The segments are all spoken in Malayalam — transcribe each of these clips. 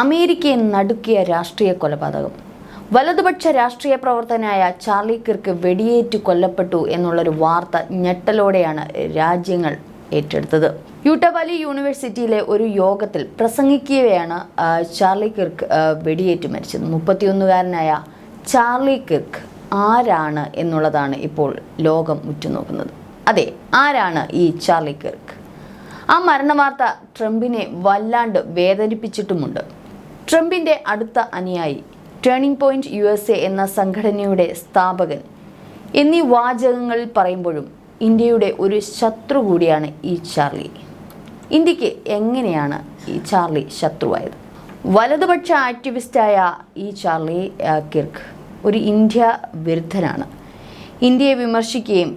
അമേരിക്കയെ നടുക്കിയ രാഷ്ട്രീയ കൊലപാതകം. വലതുപക്ഷ രാഷ്ട്രീയ പ്രവർത്തകനായ ചാർലി കിർക്ക് വെടിയേറ്റ് കൊല്ലപ്പെട്ടു എന്നുള്ളൊരു വാർത്ത ഞെട്ടലോടെയാണ് രാജ്യങ്ങൾ ഏറ്റെടുത്തത്. യൂട്ടവാലി യൂണിവേഴ്സിറ്റിയിലെ ഒരു യോഗത്തിൽ പ്രസംഗിക്കുകയാണ് ചാർലി കിർക്ക് വെടിയേറ്റ് മരിച്ചത്. മുപ്പത്തിയൊന്നുകാരനായ ചാർലി കിർക്ക് ആരാണ് എന്നുള്ളതാണ് ഇപ്പോൾ ലോകം ഉറ്റുനോക്കുന്നത്. അതെ ആരാണ് ഈ ചാർലി കിർക്ക്? ആ മരണവാർത്ത ട്രംപിനെ വല്ലാണ്ട് വേദനിപ്പിച്ചിട്ടുമുണ്ട്. ട്രംപിന്റെ അടുത്ത അനുയായി turning point U S A എന്ന സംഘടനയുടെ സ്ഥാപകൻ. എന്നീ വാചകങ്ങളിൽ പറയുമ്പോഴും ഇന്ത്യയുടെ ഒരു ശത്രു കൂടിയാണ് ഈ ചാർലി. ഇന്ത്യയ്ക്ക് എങ്ങനെയാണ് ഈ ചാർലി ശത്രുവായത്? വലതുപക്ഷ ആക്ടിവിസ്റ്റായ ഈ ചാർലി കിർക്ക് ഒരു ഇന്ത്യ വിരുദ്ധനാണ്. ഇന്ത്യയെ വിമർശിക്കുകയും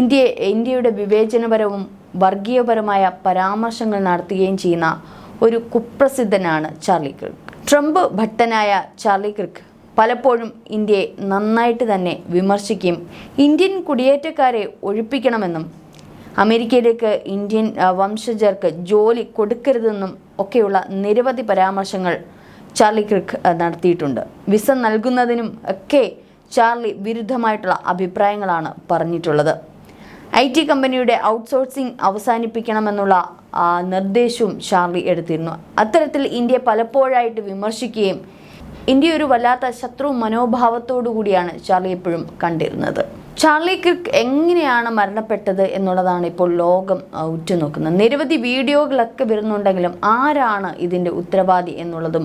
ഇന്ത്യ ഇന്ത്യയുടെ വിവേചനപരവും വർഗീയപരമായ പരാമർശങ്ങൾ നടത്തുകയും ചെയ്യുന്ന ഒരു കുപ്രസിദ്ധനാണ് ചാർലി ക്രിക്ക് ട്രംപ് ഭട്ടനായ ചാർലി ക്രിക്ക് പലപ്പോഴും ഇന്ത്യയെ നന്നായിട്ട് തന്നെ വിമർശിക്കുകയും ഇന്ത്യൻ കുടിയേറ്റക്കാരെ ഒഴിപ്പിക്കണമെന്നും അമേരിക്കയിലേക്ക് ഇന്ത്യൻ വംശജർക്ക് ജോലി കൊടുക്കരുതെന്നും ഒക്കെയുള്ള നിരവധി പരാമർശങ്ങൾ ചാർലി ക്രിക്ക് നടത്തിയിട്ടുണ്ട്. വിസ നൽകുന്നതിനും ഒക്കെ ചാർലി വിരുദ്ധമായിട്ടുള്ള അഭിപ്രായങ്ങളാണ് പറഞ്ഞിട്ടുള്ളത്. ഐ ടി കമ്പനിയുടെ ഔട്ട്സോഴ്സിംഗ് അവസാനിപ്പിക്കണമെന്നുള്ള നിർദ്ദേശവും ഷാർലി എടുത്തിരുന്നു. അത്തരത്തിൽ ഇന്ത്യ പലപ്പോഴായിട്ട് വിമർശിക്കുകയും ഇന്ത്യ ഒരു വല്ലാത്ത ശത്രു മനോഭാവത്തോടു കൂടിയാണ് ചാർലി എപ്പോഴും കണ്ടിരുന്നത്. ചാർലി കിർക്ക് എങ്ങനെയാണ് മരണപ്പെട്ടത് എന്നുള്ളതാണ് ഇപ്പോൾ ലോകം ഉറ്റുനോക്കുന്നത്. നിരവധി വീഡിയോകളൊക്കെ വരുന്നുണ്ടെങ്കിലും ആരാണ് ഇതിന്റെ ഉത്തരവാദി എന്നുള്ളതും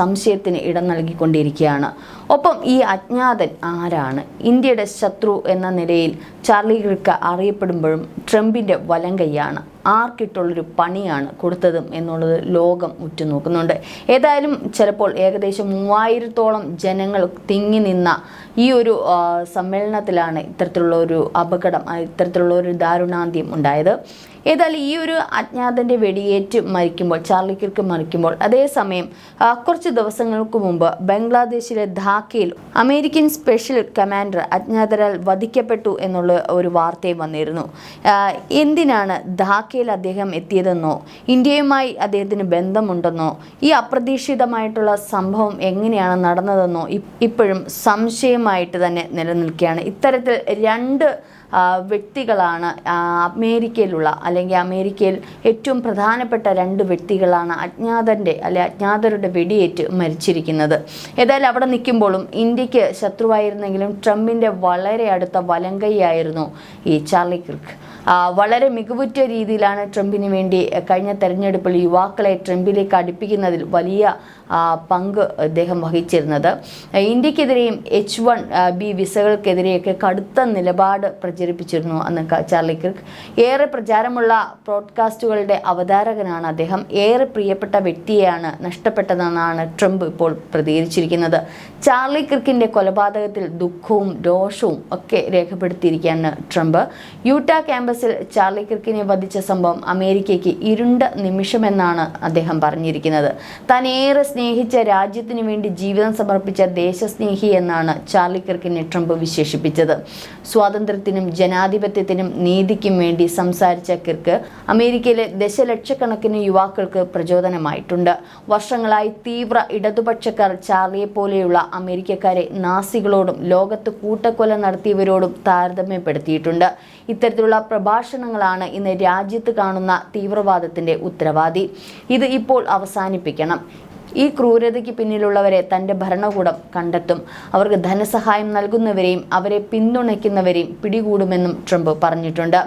സംശയത്തിന് ഇടം നൽകിക്കൊണ്ടിരിക്കുകയാണ്. ഒപ്പം ഈ അജ്ഞാതൻ ആരാണ്? ഇന്ത്യയുടെ ശത്രു എന്ന നിലയിൽ ചാർലി കിർക്ക് അറിയപ്പെടുമ്പോഴും ട്രംപിന്റെ വലം കൈയാണ്. ആർക്കിട്ടുള്ളൊരു പണിയാണ് കൊടുത്തതും എന്നുള്ളത് ലോകം ഉറ്റുനോക്കുന്നുണ്ട്. ഏതായാലും ചിലപ്പോൾ ഏകദേശം മൂവായിരത്തോളം ജനങ്ങൾ തിങ്ങി നിന്ന ഈ ഒരു സമ്മേളനത്തിലാണ് ഇത്തരത്തിലുള്ള ഒരു അപകടം ഇത്തരത്തിലുള്ള ഒരു ദാരുണാന്ത്യം ഉണ്ടായത്. ഏതായാലും ഈ ഒരു അജ്ഞാതന്റെ വെടിയേറ്റ് മരിക്കുമ്പോൾ ചാർലി കിർക്ക് മരിക്കുമ്പോൾ അതേസമയം കുറച്ച് ദിവസങ്ങൾക്ക് മുമ്പ് ബംഗ്ലാദേശിലെ ധാക്കയിൽ അമേരിക്കൻ സ്പെഷ്യൽ കമാൻഡർ അജ്ഞാതരാൽ വധിക്കപ്പെട്ടു എന്നുള്ള ഒരു വാർത്തയും വന്നിരുന്നു. എന്തിനാണ് ധാക്കയിൽ അദ്ദേഹം എത്തിയതെന്നോ ഇന്ത്യയുമായി അദ്ദേഹത്തിന് ബന്ധമുണ്ടെന്നോ ഈ അപ്രതീക്ഷിതമായിട്ടുള്ള സംഭവം എങ്ങനെയാണ് നടന്നതെന്നോ ഇപ്പോഴും സംശയമായിട്ട് തന്നെ നിലനിൽക്കുകയാണ്. ഇത്തരത്തിൽ രണ്ട് വ്യക്തികളാണ് അമേരിക്കയിലുള്ള അല്ലെങ്കിൽ അമേരിക്കയിൽ ഏറ്റവും പ്രധാനപ്പെട്ട രണ്ട് വ്യക്തികളാണ് അജ്ഞാതന്റെ അല്ലെ അജ്ഞാതരുടെ വെടിയേറ്റ് മരിച്ചിരിക്കുന്നത്. ഏതായാലും അവിടെ നിൽക്കുമ്പോഴും ഇന്ത്യയ്ക്ക് ശത്രുവായിരുന്നെങ്കിലും ട്രംപിന്റെ വളരെ അടുത്ത വലങ്കൈയായിരുന്നു ഈ ചാർലി ക്രിക്ക് വളരെ മികവുറ്റ രീതിയിലാണ് ട്രംപിന് വേണ്ടി കഴിഞ്ഞ തെരഞ്ഞെടുപ്പിൽ യുവാക്കളെ ട്രംപിലേക്ക് അടുപ്പിക്കുന്നതിൽ വലിയ പങ്ക് അദ്ദേഹം വഹിച്ചിരുന്നത്. ഇന്ത്യക്കെതിരെയും എച്ച് വൺ ബി വിസകൾക്കെതിരെയൊക്കെ കടുത്ത നിലപാട് പ്രചരിപ്പിച്ചിരുന്നു അന്ന് ചാർലി കിർക്ക്. ഏറെ പ്രചാരമുള്ള പ്രോഡ്കാസ്റ്റുകളുടെ അവതാരകനാണ് അദ്ദേഹം. ഏറെ പ്രിയപ്പെട്ട വ്യക്തിയെയാണ് നഷ്ടപ്പെട്ടതെന്നാണ് ട്രംപ് ഇപ്പോൾ പ്രതികരിച്ചിരിക്കുന്നത്. ചാർലി കിർക്കിന്റെ കൊലപാതകത്തിൽ ദുഃഖവും രോഷവും ഒക്കെ രേഖപ്പെടുത്തിയിരിക്കുകയാണ് ട്രംപ്. യൂട്ട ക്യാമ്പസിൽ ചാർലി കിർക്കിനെ വധിച്ച സംഭവം അമേരിക്കയ്ക്ക് ഇരുണ്ട നിമിഷമെന്നാണ് അദ്ദേഹം പറഞ്ഞിരിക്കുന്നത്. താൻ ഏറെ സ്നേഹിച്ച രാജ്യത്തിനു വേണ്ടി ജീവിതം സമർപ്പിച്ച ദേശസ്നേഹി എന്നാണ് ചാർലി കിർക്കിനെ ട്രംപ് വിശേഷിപ്പിച്ചത്. സ്വാതന്ത്ര്യത്തിനും ജനാധിപത്യത്തിനും നീതിക്കും വേണ്ടി സംസാരിച്ച കിർക്ക് അമേരിക്കയിലെ ദശലക്ഷക്കണക്കിന് യുവാക്കൾക്ക് പ്രചോദനമായിട്ടുണ്ട്. വർഷങ്ങളായി തീവ്ര ഇടതുപക്ഷക്കാർ ചാർലിയെ പോലെയുള്ള അമേരിക്കക്കാരെ നാസികളോടും ലോകത്ത് കൂട്ടക്കൊല നടത്തിയവരോടും താരതമ്യപ്പെടുത്തിയിട്ടുണ്ട്. ഇത്തരത്തിലുള്ള പ്രഭാഷണങ്ങളാണ് ഇന്ന് രാജ്യത്ത് കാണുന്ന തീവ്രവാദത്തിന്റെ ഉത്തരവാദി. ഇത് ഇപ്പോൾ അവസാനിപ്പിക്കണം. ഈ ക്രൂരതയ്ക്ക് പിന്നിലുള്ളവരെ തന്റെ ഭരണകൂടം കണ്ടെത്തും. അവർക്ക് ധനസഹായം നൽകുന്നവരെയും അവരെ പിന്തുണയ്ക്കുന്നവരെയും പിടികൂടുമെന്നും ട്രംപ് പറഞ്ഞിട്ടുണ്ട്.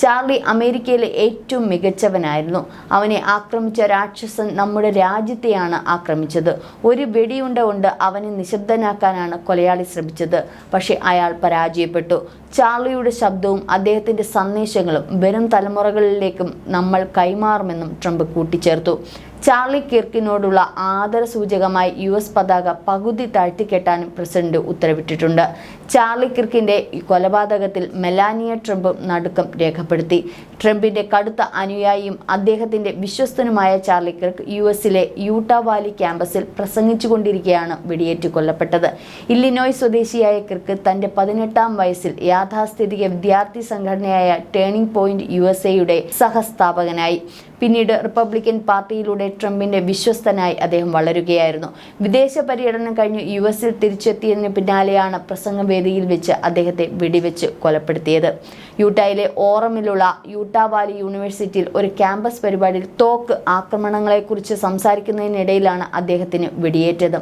ചാർലി അമേരിക്കയിലെ ഏറ്റവും മികച്ചവനായിരുന്നു. അവനെ ആക്രമിച്ച രാക്ഷസൻ നമ്മുടെ രാജ്യത്തെയാണ് ആക്രമിച്ചത്. ഒരു വെടിയുണ്ട കൊണ്ട് അവനെ നിശബ്ദനാക്കാനാണ് കൊലയാളി ശ്രമിച്ചത്. പക്ഷേ അയാൾ പരാജയപ്പെട്ടു. ചാർലിയുടെ ശബ്ദവും അദ്ദേഹത്തിന്റെ സന്ദേശങ്ങളും വരും തലമുറകളിലേക്കും നമ്മൾ കൈമാറുമെന്നും ട്രംപ് കൂട്ടിച്ചേർത്തു. ചാർലി കിർക്കിനോടുള്ള ആദര സൂചകമായി യു എസ് പതാക പകുതി താഴ്ത്തിക്കെട്ടാനും പ്രസിഡന്റ് ഉത്തരവിട്ടിട്ടുണ്ട്. ചാർലി കിർക്കിന്റെ കൊലപാതകത്തിൽ മെലാനിയ ട്രംപും നടുക്കം രേഖപ്പെടുത്തി. ട്രംപിന്റെ കടുത്ത അനുയായിയും അദ്ദേഹത്തിന്റെ വിശ്വസ്തനുമായ ചാർലി കിർക്ക് യു എസിലെ യൂട്ട വാലി ക്യാമ്പസിൽ പ്രസംഗിച്ചുകൊണ്ടിരിക്കെയാണ് വെടിയേറ്റ് കൊല്ലപ്പെട്ടത്. ഇല്ലിനോയ് സ്വദേശിയായ കിർക്ക് തന്റെ പതിനെട്ടാം വയസ്സിൽ യാഥാസ്ഥിതിക വിദ്യാർത്ഥി സംഘടനയായ ടേണിംഗ് പോയിന്റ് യു എസ് എയുടെ സഹസ്ഥാപകനായി. പിന്നീട് റിപ്പബ്ലിക്കൻ പാർട്ടിയിലൂടെ ട്രംപിന്റെ വിശ്വസ്തനായി അദ്ദേഹം വളരുകയായിരുന്നു. വിദേശ പര്യടനം കഴിഞ്ഞ് യു എസിൽ തിരിച്ചെത്തിയതിന് പിന്നാലെയാണ് പ്രസംഗവേദിയിൽ വെച്ച് അദ്ദേഹത്തെ വെടിവെച്ച് കൊലപ്പെടുത്തിയത്. യൂട്ടായിലെ ഓറമിലുള്ള യൂട്ടാ വാലി യൂണിവേഴ്സിറ്റിയിൽ ഒരു ക്യാമ്പസ് പരിപാടിയിൽ തോക്ക് ആക്രമണങ്ങളെക്കുറിച്ച് സംസാരിക്കുന്നതിനിടയിലാണ് അദ്ദേഹത്തിന് വെടിയേറ്റത്.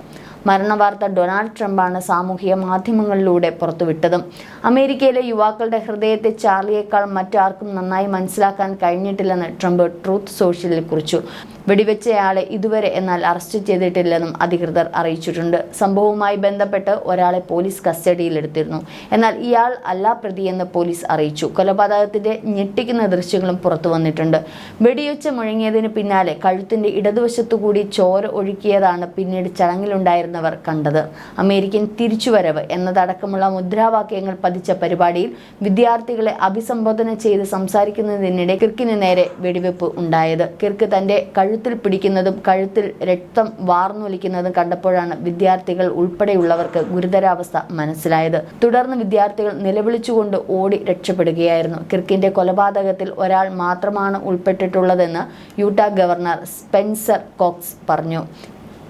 മരണവാർത്ത ഡൊണാൾഡ് ട്രംപാണ് സാമൂഹിക മാധ്യമങ്ങളിലൂടെ പുറത്തുവിട്ടതും. അമേരിക്കയിലെ യുവാക്കളുടെ ഹൃദയത്തെ ചാർലിയേക്കാൾ മറ്റാർക്കും നന്നായി മനസ്സിലാക്കാൻ കഴിഞ്ഞിട്ടില്ലെന്ന് ട്രംപ് ട്രൂത്ത് സോഷ്യലിൽ കുറിച്ചു. വെടിവെച്ചയാളെ ഇതുവരെ എന്നാൽ അറസ്റ്റ് ചെയ്തിട്ടില്ലെന്നും അധികൃതർ അറിയിച്ചിട്ടുണ്ട്. സംഭവവുമായി ബന്ധപ്പെട്ട് ഒരാളെ പോലീസ് കസ്റ്റഡിയിലെടുത്തിരുന്നു. എന്നാൽ ഇയാൾ അല്ല പ്രതിയെന്ന് പോലീസ് അറിയിച്ചു. കൊലപാതകത്തിന്റെ ഞെട്ടിക്കുന്ന ദൃശ്യങ്ങളും പുറത്തു വന്നിട്ടുണ്ട്. വെടിയൊച്ച മുഴങ്ങിയതിന് പിന്നാലെ കഴുത്തിന്റെ ഇടതുവശത്തുകൂടി ചോര ഒഴുക്കിയതാണ് പിന്നീട് ചടങ്ങിലുണ്ടായിരുന്നവർ കണ്ടത്. അമേരിക്കൻ തിരിച്ചുവരവ് എന്നതടക്കമുള്ള മുദ്രാവാക്യങ്ങൾ പതിച്ച പരിപാടിയിൽ വിദ്യാർത്ഥികളെ അഭിസംബോധന ചെയ്ത് സംസാരിക്കുന്നതിനിടെ കിർക്കിന് നേരെ വെടിവെപ്പ് ഉണ്ടായത്. കിർക്ക് തന്റെ കഴുത്തിൽ പിടിക്കുന്നതും കഴുത്തിൽ രക്തം വാർന്നൊലിക്കുന്നതും കണ്ടപ്പോഴാണ് വിദ്യാർത്ഥികൾ ഉൾപ്പെടെയുള്ളവർക്ക് ഗുരുതരാവസ്ഥ മനസ്സിലായത്. തുടർന്ന് വിദ്യാർത്ഥികൾ നിലവിളിച്ചുകൊണ്ട് ഓടി രക്ഷപ്പെടുകയായിരുന്നു. കിർക്കിന്റെ കൊലപാതകത്തിൽ ഒരാൾ മാത്രമാണ് ഉൾപ്പെട്ടിട്ടുള്ളതെന്ന് യൂട്ട ഗവർണർ സ്പെൻസർ കോക്സ് പറഞ്ഞു.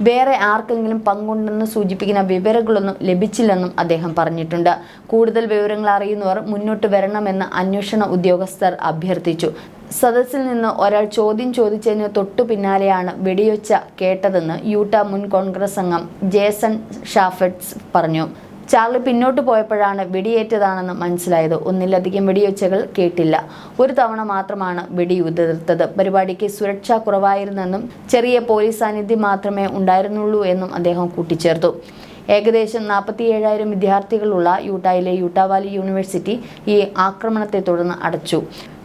വേറെ ആർക്കെങ്കിലും പങ്കുണ്ടെന്ന് സൂചിപ്പിക്കുന്ന വിവരങ്ങളൊന്നും ലഭിച്ചില്ലെന്നും അദ്ദേഹം പറഞ്ഞിട്ടുണ്ട്. കൂടുതൽ വിവരങ്ങൾ അറിയുന്നവർ മുന്നോട്ട് വരണമെന്ന് അന്വേഷണ ഉദ്യോഗസ്ഥർ അഭ്യർത്ഥിച്ചു. സദസ്സിൽ നിന്ന് ഒരാൾ ചോദ്യം ചോദിച്ചതിന് തൊട്ടു പിന്നാലെയാണ് വെടിയൊച്ച കേട്ടതെന്ന് യൂട്ട മുൻ കോൺഗ്രസ് അംഗം ജേസൺ ഷാഫറ്റ്സ് പറഞ്ഞു. ചാർലി പിന്നോട്ട് പോയപ്പോഴാണ് വെടിയേറ്റതാണെന്ന് മനസ്സിലായത്. ഒന്നിലധികം വെടിയൊച്ചകൾ കേട്ടില്ല. ഒരു തവണ മാത്രമാണ് വെടി വെടിയുതിർത്തത് പരിപാടിക്ക് സുരക്ഷ കുറവായിരുന്നെന്നും ചെറിയ പോലീസ് സാന്നിധ്യം മാത്രമേ ഉണ്ടായിരുന്നുള്ളൂ എന്നും അദ്ദേഹം കൂട്ടിച്ചേർത്തു. ഏകദേശം നാൽപ്പത്തി ഏഴായിരം വിദ്യാർത്ഥികളുള്ള യൂട്ടായിലെ യൂട്ടാവാലി യൂണിവേഴ്സിറ്റി ഈ ആക്രമണത്തെ തുടർന്ന് അടച്ചു.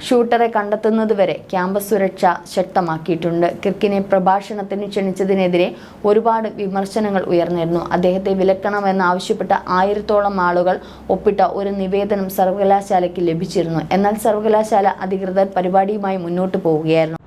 ഷൂട്ടറെ കണ്ടെത്തുന്നതുവരെ ക്യാമ്പസ് സുരക്ഷ ശക്തമാക്കിയിട്ടുണ്ട്. കിർക്കിനെ പ്രഭാഷണത്തിന് ക്ഷണിച്ചതിനെതിരെ ഒരുപാട് വിമർശനങ്ങൾ ഉയർന്നിരുന്നു. അദ്ദേഹത്തെ വിലക്കണമെന്നാവശ്യപ്പെട്ട ആയിരത്തോളം ആളുകൾ ഒപ്പിട്ട ഒരു നിവേദനം സർവകലാശാലയ്ക്ക് ലഭിച്ചിരുന്നു. എന്നാൽ സർവകലാശാല അധികൃതർ പരിപാടിയുമായി മുന്നോട്ട് പോവുകയായിരുന്നു.